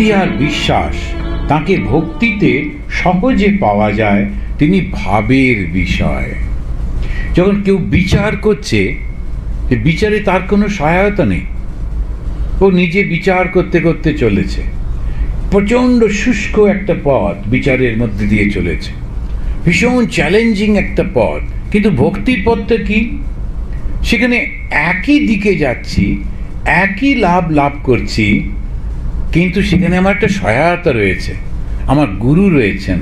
ভক্তি আর বিশ্বাস। তাকে ভক্তিতে সহজে পাওয়া যায়, তিনি ভাবের বিষয়। যখন কেউ বিচার করছে বিচারে তার কোনো সহায়তা নেই। ও নিজে বিচার করতে করতে চলেছে। প্রচণ্ড শুষ্ক একটা পথ বিচারের মধ্যে দিয়ে চলেছে। ভীষণ চ্যালেঞ্জিং একটা পথ। কিন্তু ভক্তির পথটা কি? সেখানে একই দিকে যাচ্ছি, একই লাভ লাভ করছি কিন্তু সেখানে আমার একটা সহায়তা রয়েছে। আমার গুরু রয়েছেন।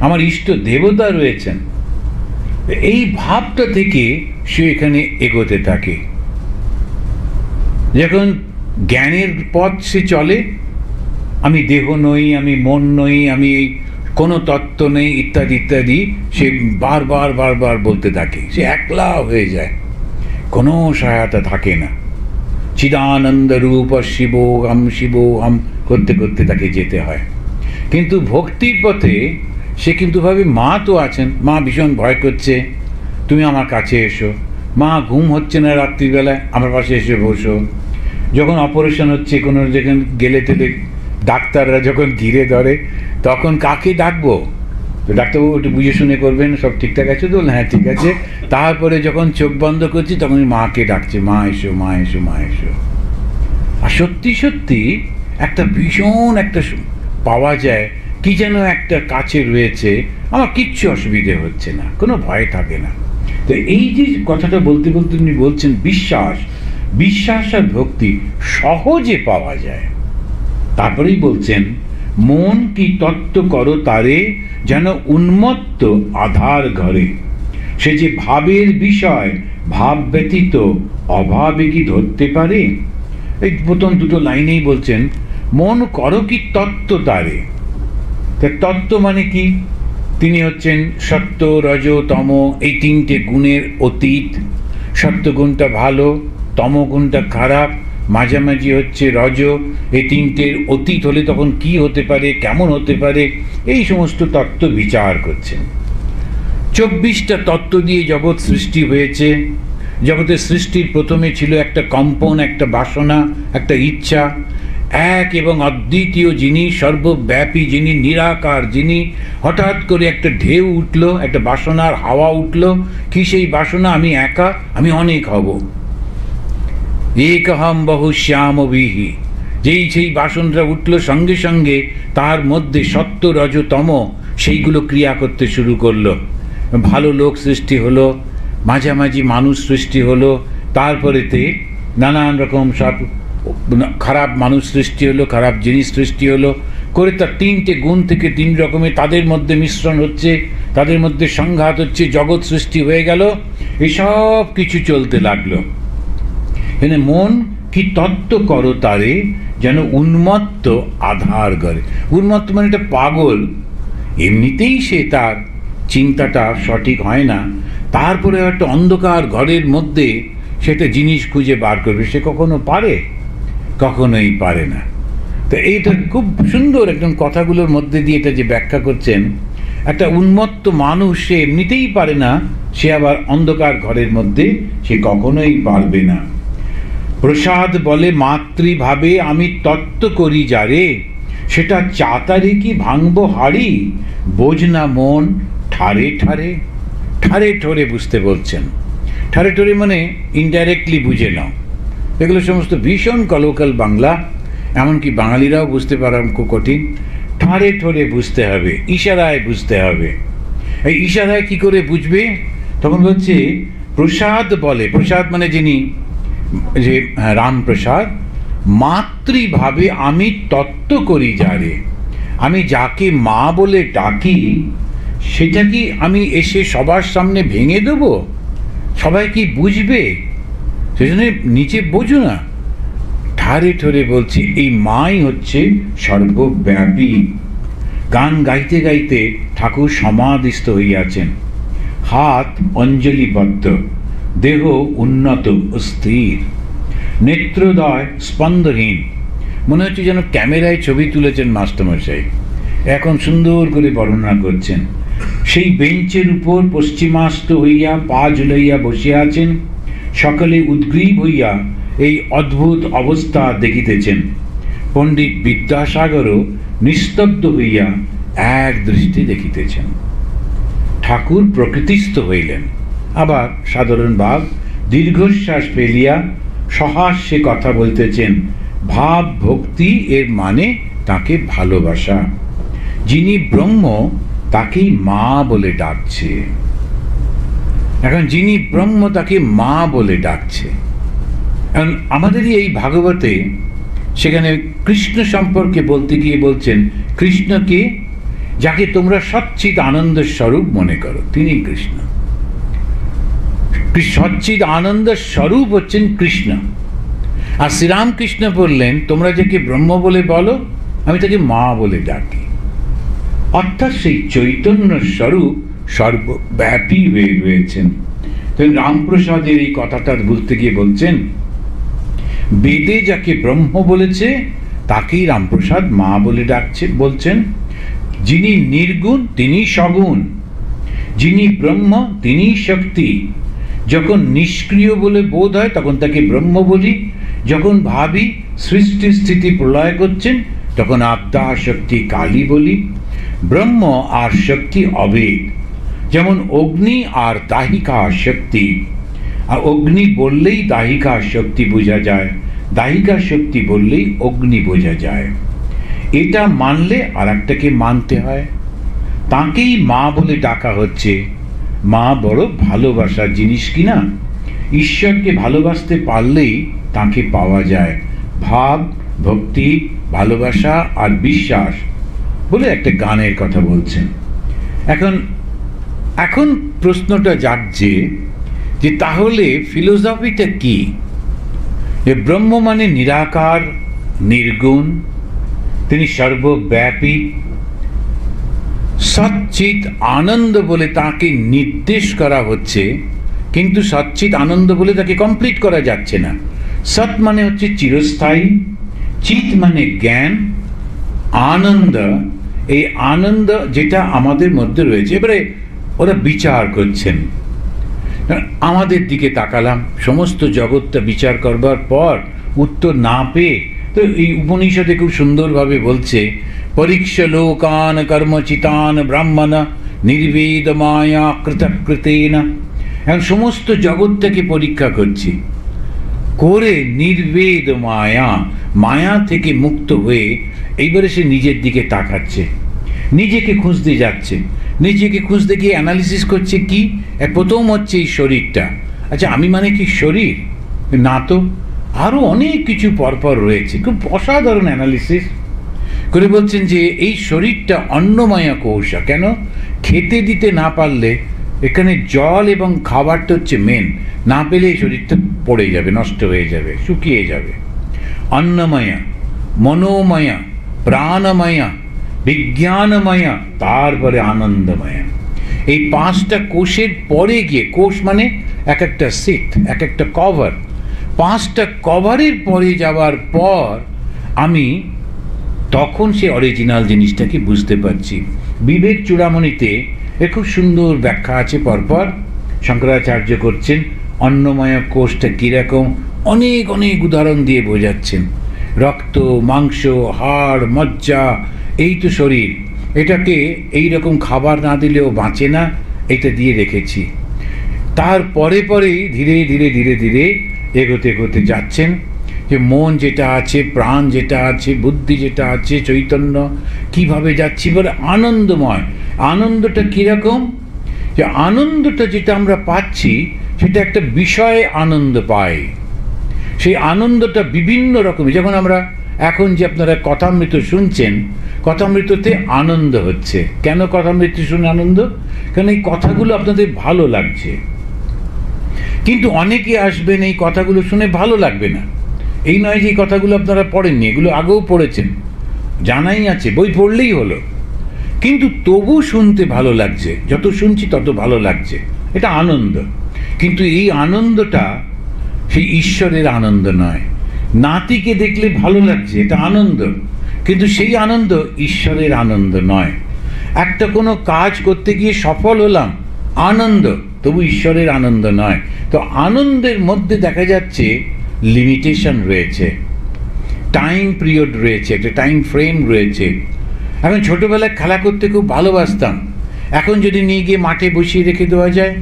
আমার ইষ্ট দেবতা রয়েছেন। এই ভাবটা থেকে সে এখানে এগোতে থাকে। যখন জ্ঞানের পথ সে চলে, আমি দেহ নই, আমি মন নই, আমি কোনো তত্ত্ব নেই, ইত্যাদি ইত্যাদি, সে বারবার বারবার বলতে থাকে। সে একলা হয়ে যায়। কোনো সহায়তা থাকে না। চিদানন্দ রূপ শিব আম শিব আম করতে করতে তাকে যেতে হয়। কিন্তু ভক্তির পথে সে কিন্তু ভাবে, মা তো আছেন, মা ভীষণ ভয় করছে, তুমি আমার কাছে এসো। মা ঘুম হচ্ছে না রাত্রিবেলায় আমার পাশে এসে বসো। যখন অপারেশন হচ্ছে, কোনো যেখানে গেলে টেলে ডাক্তাররা যখন ঘিরে ধরে, তখন কাকে ডাকবো? তো ডাক্তারবাবু একটু বুঝে শুনে করবেন, সব ঠিকঠাক আছে তো? হ্যাঁ ঠিক আছে। তারপরে যখন চোখ বন্ধ করছি, তখন মাকে ডাকছে, মা এসো মা এসো মা এসো। আর সত্যি সত্যি একটা ভীষণ একটা পাওয়া যায়, কি যেন একটা কাছে রয়েছে। আমার কিচ্ছু অসুবিধে হচ্ছে না, কোনো ভয় থাকে না। তো এই যে কথাটা বলতে বলতে উনি বলছেন, বিশ্বাস বিশ্বাস আর ভক্তি সহজে পাওয়া যায়। তারপরেই বলছেন মন কি তত্ত্ব করো তারে, যেন উন্মত্ত আধার ঘরে। সে যে ভাবের বিষয়, ভাব ব্যতীত অভাবে কি ধরতে পারে? এই প্রথম দুটো লাইনেই বলছেন, মন করো কি তত্ত্ব তারে। তা তত্ত্ব মানে কি? তিনি হচ্ছেন সত্য, রজ, তম, এই তিনটে গুণের অতীত। সত্য গুণটা ভালো, তম গুণটা খারাপ মাঝামাঝি হচ্ছে রজ, এই তিনটের অতীত হলে তখন কি হতে পারে, কেমন হতে পারে, এই সমস্ত তত্ত্ব বিচার করছেন। চব্বিশটা তত্ত্ব দিয়ে জগৎ সৃষ্টি হয়েছে। জগতের সৃষ্টির প্রথমে ছিল একটা কম্পন, একটা বাসনা, একটা ইচ্ছা। এক এবং অদ্বিতীয় যিনি, সর্বব্যাপী যিনি, নিরাকার যিনি, হঠাৎ করে একটা ঢেউ উঠল, একটা বাসনার হাওয়া উঠল, কি সেই বাসনা, আমি একা, আমি অনেক হব। একহম বহু শ্যাম বিহি যেই সেই বাসনটা উঠল সঙ্গে সঙ্গে, তার মধ্যে সত্য রজতম সেইগুলো ক্রিয়া করতে শুরু করল। ভালো লোক সৃষ্টি হলো, মাঝামাঝি মানুষ সৃষ্টি হলো, তারপরেতে নানান রকম সব খারাপ মানুষ সৃষ্টি হলো, খারাপ জিনিস সৃষ্টি হলো, করে তার তিনটে গুণ থেকে তিন রকমের তাদের মধ্যে মিশ্রণ হচ্ছে, তাদের মধ্যে সংঘাত হচ্ছে, জগৎ সৃষ্টি হয়ে গেল, এসব কিছু চলতে লাগল। এখানে মন কি তত্ত্ব করো তারে যেন উন্মত্ত আধার করে। উন্মত্ত মানে একটা পাগল। এমনিতেই সে তার চিন্তাটা সঠিক হয় না। তারপরে একটা অন্ধকার ঘরের মধ্যে সেটা জিনিস খুঁজে বার করবে। সে কখনো পারে? কখনোই পারে না। তো এইটা খুব সুন্দর একদম কথাগুলোর মধ্যে দিয়ে এটা যে ব্যাখ্যা করছেন, একটা উন্মত্ত মানুষ সে এমনিতেই পারে না, সে আবার অন্ধকার ঘরের মধ্যে সে কখনোই পারবে না। প্রসাদ বলে মাতৃভাবে আমি তত্ত্ব করি যারে, সেটা চাতারে কি ভাঙব হাড়ি? বোঝ না মন, ঠারে ঠারে। ঠারে ঠোরে বুঝতে বলছেন। ঠারে ঠোরে মানে ইনডাইরেক্টলি বুঝে নাও। এগুলো সমস্ত ভীষণ কলোকাল বাংলা, এমনকি বাঙালিরাও বুঝতে পারা কঠিন। ঠাড়ে ঠোরে বুঝতে হবে, ইশারায় বুঝতে হবে। এই ইশারায় কি করে বুঝবে? তখন হচ্ছে প্রসাদ বলে, প্রসাদ মানে যিনি যে হ্যাঁ, রামপ্রসাদ মাতৃভাবে আমি তত্ত্ব করি যারে আমি যাকে মা বলে ডাকি সেটা কি আমি এসে সবার সামনে ভেঙে দেব? সবাই কি বুঝবে? সেজন্য নিচে বোঝো না। ঠারে ঠোরে বলছি এই মাই হচ্ছে সর্বব্যাপী। গান গাইতে গাইতে ঠাকুর সমাধিস্থ হইয়াছেন। হাত অঞ্জলিবদ্ধ। দেহ উন্নত ও স্থির নেত্রদয় স্পন্দহীন। মনে হচ্ছে যেন ক্যামেরায় ছবি তুলেছেন মাস্টারমশাই। এখন সুন্দর করে বর্ণনা করছেন। সেই বেঞ্চের উপর পশ্চিমাস্ত হইয়া, পা ঝুলাইয়া বসিয়া আছেন। সকলে উদ্গ্রীব হইয়া এই অদ্ভুত অবস্থা দেখিতেছেন। পণ্ডিত বিদ্যাসাগরও নিস্তব্ধ হইয়া এক দৃষ্টি দেখিতেছেন। ঠাকুর প্রকৃতিস্থ হইলেন। আবার সাধারণ ভাব দীর্ঘশ্বাস ফেলিয়া সহাস্যে কথা বলতেছেন, ভাব ভক্তি এর মানে তাকে ভালোবাসা। যিনি ব্রহ্ম, তাকেই মা বলে ডাকছে। এখন যিনি ব্রহ্ম, তাকে মা বলে ডাকছে। এখন আমাদেরই এই ভাগবতে সেখানে কৃষ্ণ সম্পর্কে বলতে গিয়ে বলছেন, কৃষ্ণকে, যাকে তোমরা সচ্চিত আনন্দ স্বরূপ মনে করো, তিনি কৃষ্ণ। সচ্চিত আনন্দ স্বরূপ হচ্ছেন কৃষ্ণ। আর শ্রীরামকৃষ্ণ বললেন, তোমরা যাকে ব্রহ্ম বলে বলো, আমি তাকে মা বলে ডাকি। অর্থাৎ সেই চৈতন্য স্বরূপ সর্বব্যাপী হয়ে রয়েছেন। রামপ্রসাদের এই কথাটা বলতে গিয়ে বলছেন, বেদে যাকে ব্রহ্ম বলেছে, তাকেই রামপ্রসাদ মা বলে ডাকছে বলছেন, যিনি নির্গুণ, তিনি সগুণ। যিনি ব্রহ্ম, তিনি শক্তি। যখন নিষ্ক্রিয় বলে বোধ হয়, তখন তাকে ব্রহ্ম বলি। যখন ভাবি সৃষ্টি স্থিতি প্রলয় করছেন, তখন আত্মা শক্তি কালী বলি। ব্রহ্ম আর শক্তি অবেদ যেমন অগ্নি আর দাহিকা শক্তি। আর অগ্নি বললেই দাহিকা শক্তি বোঝা যায়, দাহিকা শক্তি বললেই অগ্নি বোঝা যায়। এটা মানলে আর একটাকে মানতে হয়। তাকেই মা বলে ডাকা হচ্ছে। মা বড় ভালোবাসার জিনিস কিনা? ঈশ্বরকে ভালোবাসতে পারলেই তাকে পাওয়া যায়। ভাব, ভক্তি, ভালোবাসা আর বিশ্বাস বলে একটা গানের কথা বলছেন। এখন এখন প্রশ্নটা জাগছে যে তাহলে ফিলোসফিটা কি? যে ব্রহ্ম মানে নিরাকার, নির্গুণ, তিনি সর্বব্যাপী সচ্চিত আনন্দ বলে তাকে নির্দেশ করা হচ্ছে, কিন্তু সচ্চিত আনন্দ বলে তাকে কমপ্লিট করা যাচ্ছে না। সৎ মানে হচ্ছে চিরস্থায়ী চিত মানে জ্ঞান, আনন্দ। এই আনন্দ যেটা আমাদের মধ্যে রয়েছে, এবারে ওরা বিচার করছেন। আমাদের দিকে তাকালাম, সমস্ত জগৎটা বিচার করবার পর উত্তর না পেয়ে, তো এই উপনিষদে খুব সুন্দরভাবে বলছে পরীক্ষ লোকান কর্মচিতান ব্রাহ্মণ নির্বেদ মায়া কৃতকৃতেন এখন সমস্ত জগৎটাকে পরীক্ষা করছি। করে নির্বেদ মায়া মায়া থেকে মুক্ত হয়ে এইবারে সে নিজের দিকে তাকাচ্ছে। নিজেকে খুঁজতে যাচ্ছে। নিজেকে খুঁজতে গিয়ে অ্যানালিসিস করছে কি? এক প্রথম হচ্ছে এই শরীরটা। আচ্ছা আমি মানে কি শরীর? না তো। আরও অনেক কিছু পরপর রয়েছে। খুব অসাধারণ অ্যানালিসিস করে বলছেন যে এই শরীরটা অন্নময়া কৌশা কেন? খেতে দিতে না পারলে এখানে জল এবং খাবারটা হচ্ছে মেন না পেলে এই শরীরটা পড়ে যাবে, নষ্ট হয়ে যাবে, শুকিয়ে যাবে। অন্নময়া, মনোময়া, প্রাণময়া, বিজ্ঞানময়া, তারপরে আনন্দময়া। এই পাঁচটা কোষের পরে গিয়ে, কোষ মানে এক একটা সিট এক একটা কভার পাঁচটা কভারের পরে যাওয়ার পর আমি তখন সে অরিজিনাল জিনিসটাকে বুঝতে পারছি। বিবেক চূড়ামণিতে এ খুব সুন্দর ব্যাখ্যা আছে পরপর। শঙ্করাচার্য করছেন, অন্নময় কোষটা কীরকম? অনেক অনেক উদাহরণ দিয়ে বোঝাচ্ছেন। রক্ত, মাংস, হাড়, মজ্জা, এই তো শরীর। এটাকে এই রকম খাবার না দিলেও বাঁচে না, এটা দিয়ে রেখেছি। তার পরে পরেই ধীরে ধীরে ধীরে ধীরে এগোতে এগোতে যাচ্ছেন। যে মন যেটা আছে, প্রাণ যেটা আছে, বুদ্ধি যেটা আছে, চৈতন্য, কীভাবে যাচ্ছি বলে আনন্দময়। আনন্দটা কীরকম? যে আনন্দটা যেটা আমরা পাচ্ছি, সেটা একটা বিষয়ে আনন্দ পাই সেই আনন্দটা বিভিন্ন রকমের। যেমন আমরা এখন যে আপনারা কথামৃত শুনছেন, কথামৃততে আনন্দ হচ্ছে। কেন কথামৃত শুনে আনন্দ? কারণ এই কথাগুলো আপনাদের ভালো লাগছে? কিন্তু অনেকে আসবেন এই কথাগুলো শুনে ভালো লাগবে না। এই নয় যে এই কথাগুলো আপনারা পড়েননি, এগুলো আগেও পড়েছেন। জানাই আছে, বই পড়লেই হলো। কিন্তু তবু শুনতে ভালো লাগছে, যত শুনছি তত ভালো লাগছে। এটা আনন্দ। কিন্তু এই আনন্দটা সেই ঈশ্বরের আনন্দ নয়। নাতিকে দেখলে ভালো লাগছে, এটা আনন্দ। কিন্তু সেই আনন্দ ঈশ্বরের আনন্দ নয়। একটা কোনো কাজ করতে গিয়ে সফল হলাম, আনন্দ। তবু ঈশ্বরের আনন্দ নয়। তো আনন্দের মধ্যে দেখা যাচ্ছে লিমিটেশন রয়েছে টাইম পিরিয়ড রয়েছে, একটা টাইম ফ্রেম রয়েছে। এখন ছোটোবেলায় খেলা করতে খুব ভালোবাসতাম। এখন যদি নিয়ে গিয়ে মাঠে বসিয়ে রেখে দেওয়া যায়,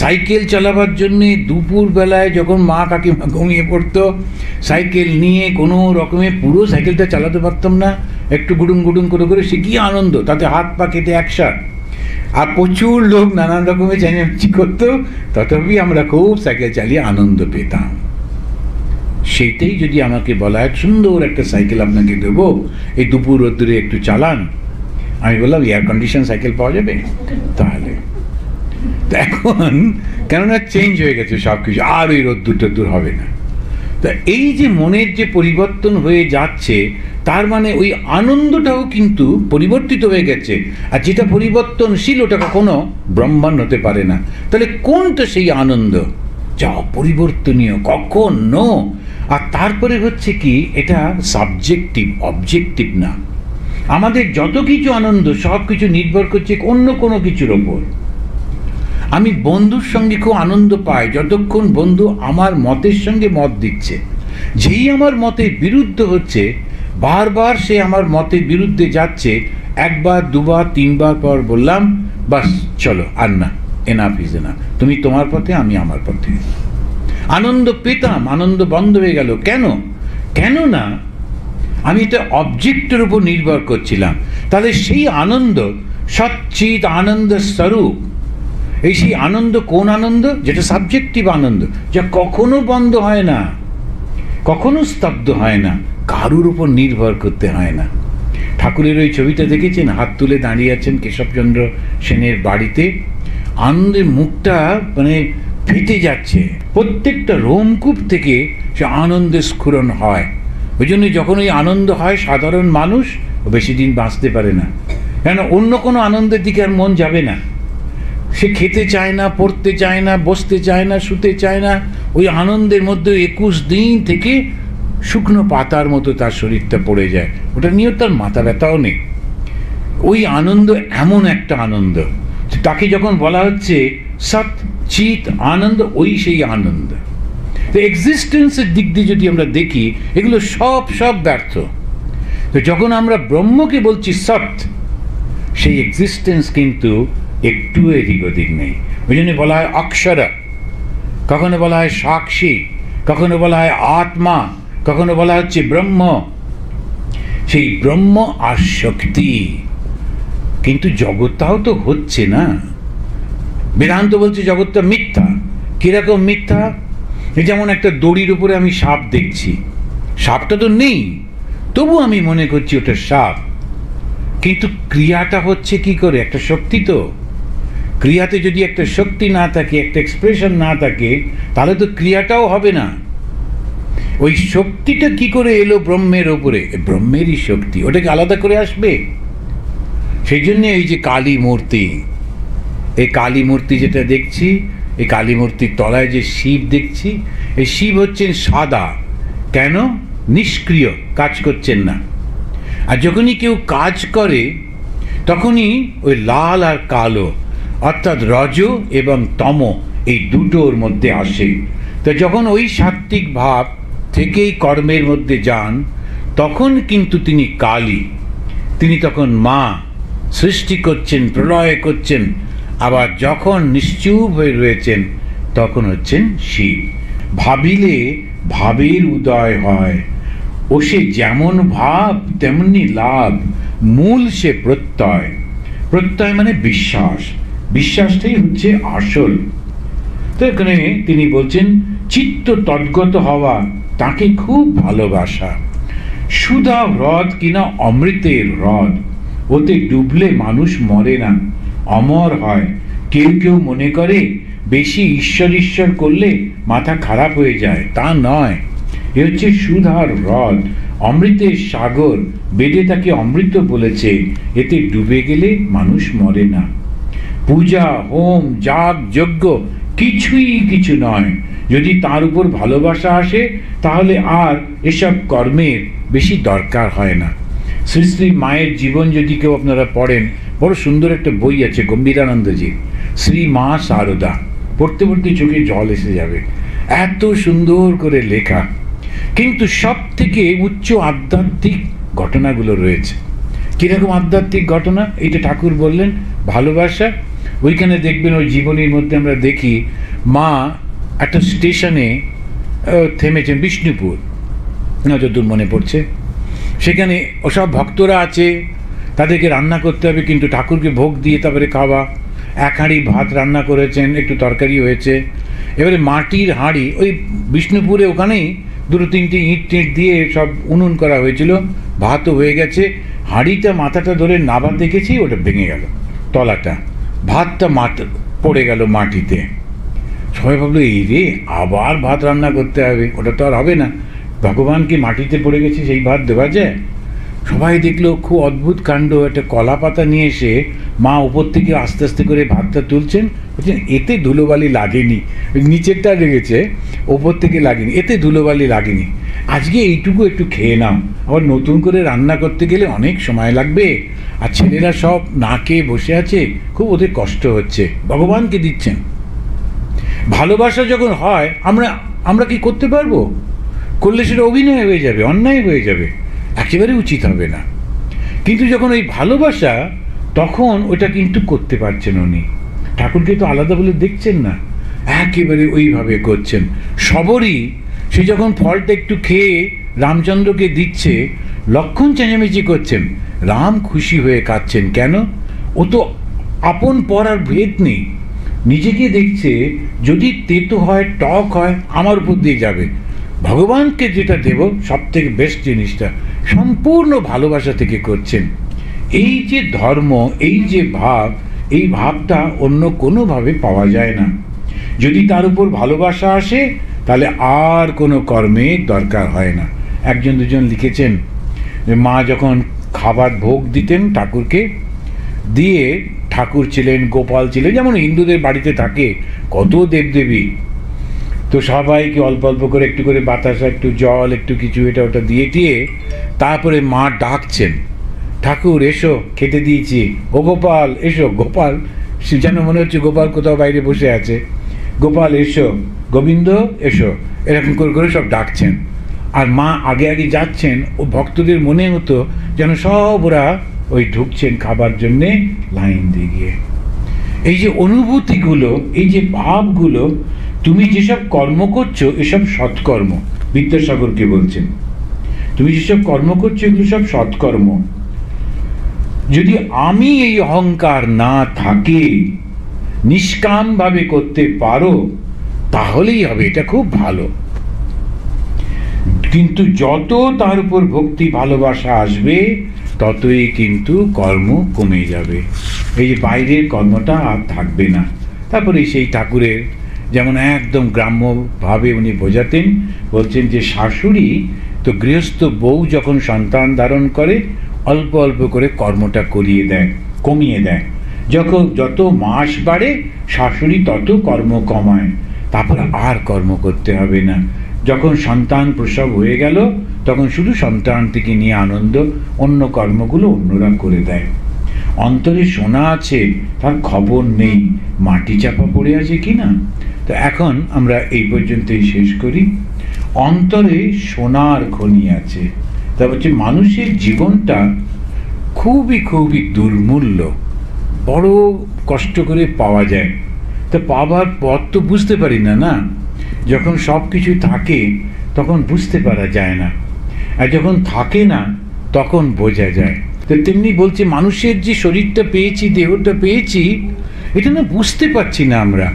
সাইকেল চালাবার জন্যে দুপুর বেলায় যখন মা কাকিমা ঘুমিয়ে পড়তো, সাইকেল নিয়ে কোনো রকমে পুরো সাইকেলটা চালাতে পারতাম না। একটু গুডুম গুডুম করে করে, সে কী আনন্দ, তাতে হাত পা কেটে একসাথ আর প্রচুর লোক নানান রকমের চেঁচামেচি করতো, তথাপি আমরা খুব সাইকেল চালিয়ে আনন্দ পেতাম। সেইটাই যদি আমাকে বলা এক সুন্দর একটা সাইকেল আপনাকে দেবো, এই দুপুর রোদ্দুরে একটু চালান। আমি বললাম এয়ার কন্ডিশন সাইকেল পাওয়া যাবে? তাহলে। তো এখন কেননা চেঞ্জ হয়ে গেছে সব কিছু আর ওই রোদ্দুর টদ্দুর হবে না। তা এই যে মনের যে পরিবর্তন হয়ে যাচ্ছে, তার মানে ওই আনন্দটাও কিন্তু পরিবর্তিত হয়ে গেছে। আর যেটা পরিবর্তনশীল, ওটা কখনো ব্রহ্মাণ্ড হতে পারে না। তাহলে কোনটা সেই আনন্দ? যা অপরিবর্তনীয়, কখনো। আর তারপরে হচ্ছে কি, এটা সাবজেক্টিভ অবজেক্টিভ না। আমাদের যত কিছু আনন্দ, সব কিছু নির্ভর করছে অন্য কোনো কিছুর ওপর। আমি বন্ধুর সঙ্গে খুব আনন্দ পাই যতক্ষণ বন্ধু আমার মতের সঙ্গে মত দিচ্ছে। যেই আমার মতের বিরুদ্ধ হচ্ছে, বারবার সে আমার মতের বিরুদ্ধে যাচ্ছে, একবার, দুবার, তিনবার পর বললাম, বাস, চলো, আর না এনাফ ইজ এনাফ তুমি তোমার পথে, আমি আমার পথে। আনন্দ পেতাম, আনন্দ বন্ধ হয়ে গেল। কেন? কেন না আমি এটা অবজেক্টের উপর নির্ভর করছিলাম। তাহলে সেই আনন্দ সচ্চিত আনন্দ স্বরূপ, এই সেই আনন্দ কোন আনন্দ? যেটা সাবজেক্টিভ আনন্দ, যা কখনো বন্ধ হয় না, কখনো স্তব্ধ হয় না, কারুর উপর নির্ভর করতে হয় না। ঠাকুরের ওই ছবিটা দেখেছেন? হাত তুলে দাঁড়িয়ে আছেন কেশবচন্দ্র সেনের বাড়িতে। আনন্দের মুখটা মানে ফেটে যাচ্ছে। প্রত্যেকটা রোমকূপ থেকে সে আনন্দে স্ফুরণ হয়। ওই জন্য যখন ওই আনন্দ হয়, সাধারণ মানুষ বেশি দিন বাঁচতে পারে না। কেন অন্য কোনো আনন্দের দিকে আর মন যাবে না। সে খেতে চায় না, পড়তে চায় না, বসতে চায় না, শুতে চায় না। ওই আনন্দের মধ্যে একুশ দিন থেকে শুকনো পাতার মতো তার শরীরটা পড়ে যায়। ওটা নিয়েও তার মাথা ব্যথাও নেই। ওই আনন্দ এমন একটা আনন্দ। তাকে যখন বলা হচ্ছে সৎ, চিত, আনন্দ, ওই সেই আনন্দ। তো এক্সিস্টেন্সের দিক দিয়ে যদি আমরা দেখি, এগুলো সব সব ব্যর্থ। তো যখন আমরা ব্রহ্মকে বলছি সৎ, সেই এক্সিস্টেন্স কিন্তু একটু এদিক ওদিক নেই। ওই জন্য বলা হয় অক্ষরা। কখনো বলা হয় সাক্ষী, কখনো বলা হয় আত্মা, কখনো বলা হচ্ছে ব্রহ্ম। সেই ব্রহ্ম আর শক্তি। কিন্তু জগৎটাও তো হচ্ছে না। বেদান্ত বলছে জগৎটা মিথ্যা। কীরকম মিথ্যা? যেমন একটা দড়ির উপরে আমি সাপ দেখছি। সাপটা তো নেই। তবু আমি মনে করছি ওটা সাপ। কিন্তু ক্রিয়াটা হচ্ছে কি করে? একটা শক্তি তো। ক্রিয়াতে যদি একটা শক্তি না থাকে, একটা এক্সপ্রেশন না থাকে, তাহলে তো ক্রিয়াটাও হবে না। ওই শক্তিটা কি করে এলো ব্রহ্মের ওপরে ব্রহ্মেরই শক্তি। ওটাকে আলাদা করে আসবে? সেই জন্যে এই যে কালী মূর্তি এই কালী মূর্তি যেটা দেখছি, এই কালী মূর্তির তলায় যে শিব দেখছি, এই শিব হচ্ছেন সাদা। কেন? নিষ্ক্রিয়, কাজ করছেন না। আর যখনই কেউ কাজ করে, তখনই ওই লাল আর কালো, অর্থাৎ রজ এবং তম, এই দুটোর মধ্যে আসে। তো যখন ওই সাত্ত্বিক ভাব থেকেই কর্মের মধ্যে যান, তখন কিন্তু তিনি কালী। তিনি তখন মা, সৃষ্টি করছেন, প্রলয় করছেন আবার যখন নিশ্চুপ হয়ে রয়েছেন, তখন হচ্ছেন শিব। ভাবিলে ভাবের উদয় হয়। ও সে যেমন ভাব, তেমনি লাভ। মূল সে প্রত্যয়। প্রত্যয় মানে বিশ্বাস। বিশ্বাসটাই হচ্ছে আসল। তো এখানে তিনি বলছেন, চিত্ত তদ্গত হওয়া, তাকে খুব ভালোবাসা। সুধা হ্রদ কিনা অমৃতের হ্রদ। ওতে ডুবলে মানুষ মরে না। অমর হয়। কেউ কেউ মনে করে, বেশি ঈশ্বর ঈশ্বর করলে মাথা খারাপ হয়ে যায়। তা নয়। এ হচ্ছে সুধার হ্রদ। অমৃতের সাগর, বেদে তাকে অমৃত বলেছে। এতে ডুবে গেলে মানুষ মরে না। পূজা, হোম, যাগ, যজ্ঞ কিছুই কিছু নয়। যদি তার উপর ভালোবাসা আসে, তাহলে আর এসব কর্মের বেশি দরকার হয় না। শ্রী শ্রী মায়ের জীবন যদি কেউ আপনারা পড়েন বড় সুন্দর একটা বই আছে, গম্ভীরানন্দজি। শ্রী মা সারদা। পড়তে পড়তে চোখে জল এসে যাবে। এত সুন্দর করে লেখা। কিন্তু সব থেকে উচ্চ আধ্যাত্মিক ঘটনাগুলো রয়েছে। কীরকম আধ্যাত্মিক ঘটনা? এইটা ঠাকুর বললেন, ভালোবাসা। ওইখানে দেখবেন ওই জীবনীর মধ্যে আমরা দেখি, মা একটা স্টেশনে থেমেছেন বিষ্ণুপুর। না যতদূর মনে পড়ছে। সেখানে ওসব ভক্তরা আছে তাদেরকে রান্না করতে হবে, কিন্তু ঠাকুরকে ভোগ দিয়ে তারপরে খাওয়া। এক হাঁড়ি ভাত রান্না করেছেন, একটু তরকারি হয়েছে। এবারে মাটির হাঁড়ি, ওই বিষ্ণুপুরে ওখানেই দুটো তিনটে ইঁট টিঁট দিয়ে সব উনুন করা হয়েছিল, ভাতও হয়ে গেছে। হাঁড়িটা মাথাটা ধরে নাবার দেখেছি, ওটা ভেঙে গেল, তলাটা। ভাতটা মাট পড়ে গেল মাটিতে। সবাই ভাবলো, এই রে, আবার ভাত রান্না করতে হবে। ওটা তো আর হবে না। ভগবান কি মাটিতে পড়ে গেছে, সেই ভাত দেওয়া যায়? সবাই দেখল খুব অদ্ভুত কাণ্ড, একটা কলা পাতা নিয়ে এসে মা উপর থেকে আস্তে আস্তে করে ভাতটা তুলছেন। বলছেন, এতে ধুলোবালি লাগেনি। নিচেরটা লেগেছে, ওপর থেকে লাগেনি। এতে ধুলোবালি লাগেনি। আজকে এইটুকু একটু খেয়ে নাও। আবার নতুন করে রান্না করতে গেলে অনেক সময় লাগবে। আর ছেলেরা সব না খেয়ে বসে আছে, খুব ওদের কষ্ট হচ্ছে। ভগবানকে দিচ্ছেন। ভালোবাসা যখন হয়, আমরা আমরা কি করতে পারব? করলে সেটা অভিনয় হয়ে যাবে, অন্যায় হয়ে যাবে। একেবারে উচিত হবে না। কিন্তু যখন ওই ভালোবাসা, তখন ওটা কিন্তু করতে পারছেন উনি। ঠাকুরকে তো আলাদা বলে দেখছেন না। একেবারে ওইভাবে করছেন। সবরই সে যখন ফলটা একটু খেয়ে রামচন্দ্রকে দিচ্ছে, লক্ষণ চেঁচামেচি করছেন। রাম খুশি হয়ে কাঁদছেন। কেন? ও তো আপন পর আর ভেদ নেই। নিজেকে দেখছে, যদি তেতো হয়, টক হয়, আমার উপর দিয়ে যাবে। ভগবানকে যেটা দেব সব থেকে বেস্ট জিনিসটা। সম্পূর্ণ ভালোবাসা থেকে করছেন। এই যে ধর্ম, এই যে ভাব, এই ভাবটা অন্য কোনোভাবে পাওয়া যায় না। যদি তার উপর ভালোবাসা আসে, তাহলে আর কোনো কর্মের দরকার হয় না। একজন, দুজন লিখেছেন যে, মা যখন খাবার ভোগ দিতেন ঠাকুরকে, দিয়ে ঠাকুর ছিলেন, গোপাল ছিলেন যেমন হিন্দুদের বাড়িতে থাকে, কত দেবদেবী। তো সবাইকে অল্প অল্প করে একটু করে বাতাসা, একটু জল, একটু কিছু এটা ওটা দিয়ে টিয়ে তারপরে মা ডাকছেন, ঠাকুর, এসো, খেতে দিয়েছি। ও গোপাল, এসো, গোপাল। যেন মনে হচ্ছে গোপাল কোথাও বাইরে বসে আছে। গোপাল, এসো, গোবিন্দ, এসো। এরকম করে করে সব ডাকছেন। আর মা আগে আগে যাচ্ছেন, ও ভক্তদের মনে হতো যেন সব ওরা ওই ঢুকছেন খাবার জন্যে লাইন দিয়ে গিয়ে। এই যে অনুভূতিগুলো, এই যে ভাবগুলো, তুমি যেসব কর্ম করছ, এসব সৎকর্ম, বিদ্যাসাগরকে বলছেন। তুমি যেসব কর্ম করছ, এগুলো সব সৎকর্ম। যদি আমি এই অহংকার না থাকে, নিষ্কামভাবে করতে পারো, তাহলেই হবে, এটা খুব ভালো। কিন্তু যত তার উপর ভক্তি, ভালোবাসা আসবে, ততই কিন্তু কর্ম কমে যাবে। এই যে বাইরের কর্মটা আর থাকবে না। তারপরে সেই ঠাকুরের, যেমন একদম গ্রাম্যভাবে উনি বোঝাতেন, বলছেন যে শাশুড়ি তো গৃহস্থ বউ যখন সন্তান ধারণ করে, অল্প অল্প করে কর্মটা করিয়ে দেয়, কমিয়ে দেয়। যখন যত মাস বাড়ে, শাশুড়ি তত কর্ম কমায়। তারপর আর কর্ম করতে হবে না। যখন সন্তান প্রসব হয়ে গেল, তখন শুধু সন্তানটিকে নিয়ে আনন্দ, অন্য কর্মগুলো অন্যরা করে দেয়। অন্তরে সোনা আছে, তার খবর নেই। মাটি চাপা পড়ে আছে কি না তো এখন আমরা এই পর্যন্তই শেষ করি। অন্তরে সোনার খনি আছে। তা হচ্ছে মানুষের জীবনটা খুবই খুবই দুর্মূল্য। বড় কষ্ট করে পাওয়া যায়। তা পাওয়ার পর তো বুঝতে পারি না না? যখন সব কিছু থাকে, তখন বুঝতে পারা যায় না। আর যখন থাকে না, তখন বোঝা যায়। তো তেমনি বলছে, মানুষের যে শরীরটা পেয়েছি, দেহটা পেয়েছি, এটা না বুঝতে পারছি না আমরা।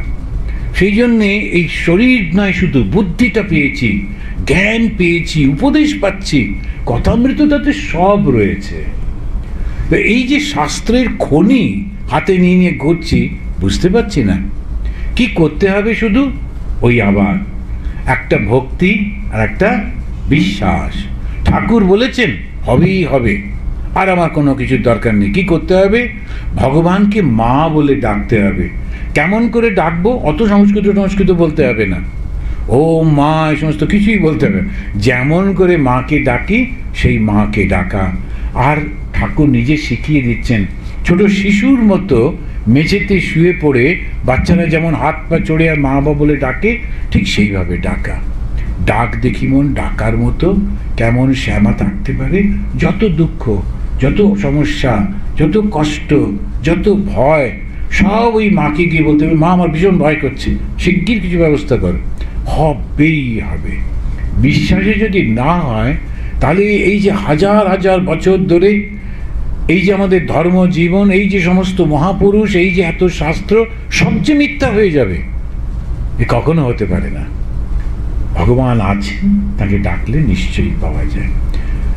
সেই জন্যে এই শরীর নয়, শুধু বুদ্ধিটা পেয়েছি, জ্ঞান পেয়েছি, উপদেশ পাচ্ছি, কথামৃত তাতে সব রয়েছে। এই যে শাস্ত্রের খনি হাতে নিয়ে নিয়ে ঘুরছি, বুঝতে পারছি না। কি করতে হবে শুধু? ওই আবার। একটা ভক্তি আর একটা বিশ্বাস। ঠাকুর বলেছেন, হবেই হবে। আর আমার কোনো কিছুর দরকার নেই। কি করতে হবে? ভগবানকে মা বলে ডাকতে হবে। কেমন করে ডাকবো? অত সংস্কৃত সংস্কৃত বলতে হবে না। ও মা এই সমস্ত কিছুই বলতে হবে। যেমন করে মাকে ডাকি, সেই মাকে ডাকা। আর ঠাকুর নিজে শিখিয়ে দিচ্ছেন, ছোট শিশুর মতো মেঝেতে শুয়ে পড়ে বাচ্চারা যেমন হাত পা চড়ে আর মা বাবা বলে ডাকে, ঠিক সেইভাবে ডাকা। ডাক দেখি মন ডাকার মতো, কেমন শ্যামা থাকতে পারে, যত দুঃখ, যত সমস্যা, যত কষ্ট, যত ভয় সব ওই মাকে গিয়ে বলতে হবে, মা, আমার ভীষণ ভয় করছে। শিগগির কিছু ব্যবস্থা কর। হবেই হবে। বিশ্বাসে যদি না হয়, তাহলে এই যে হাজার হাজার বছর ধরে এই যে আমাদের ধর্ম জীবন এই যে সমস্ত মহাপুরুষ, এই যে এত শাস্ত্র সবচেয়ে মিথ্যা হয়ে যাবে, এ কখনো হতে পারে না। ভগবান আছে তাকে ডাকলে নিশ্চয়ই পাওয়া যায়।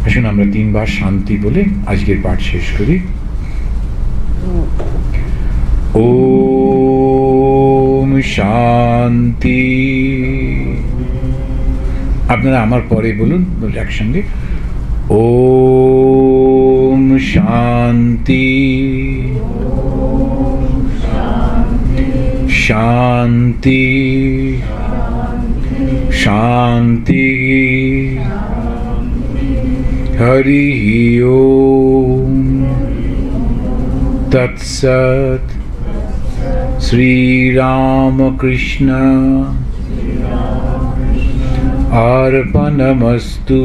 আসুন আমরা তিনবার শান্তি বলে আজকের পাঠ শেষ করি। শান্তি। আপনারা আমার পরে বলুন বলে একসঙ্গে। ওম শান্তি। শান্তি। শান্তি। হরি ওম। তৎসৎ। श्रीरामकृष्ण अर्पणमस्तु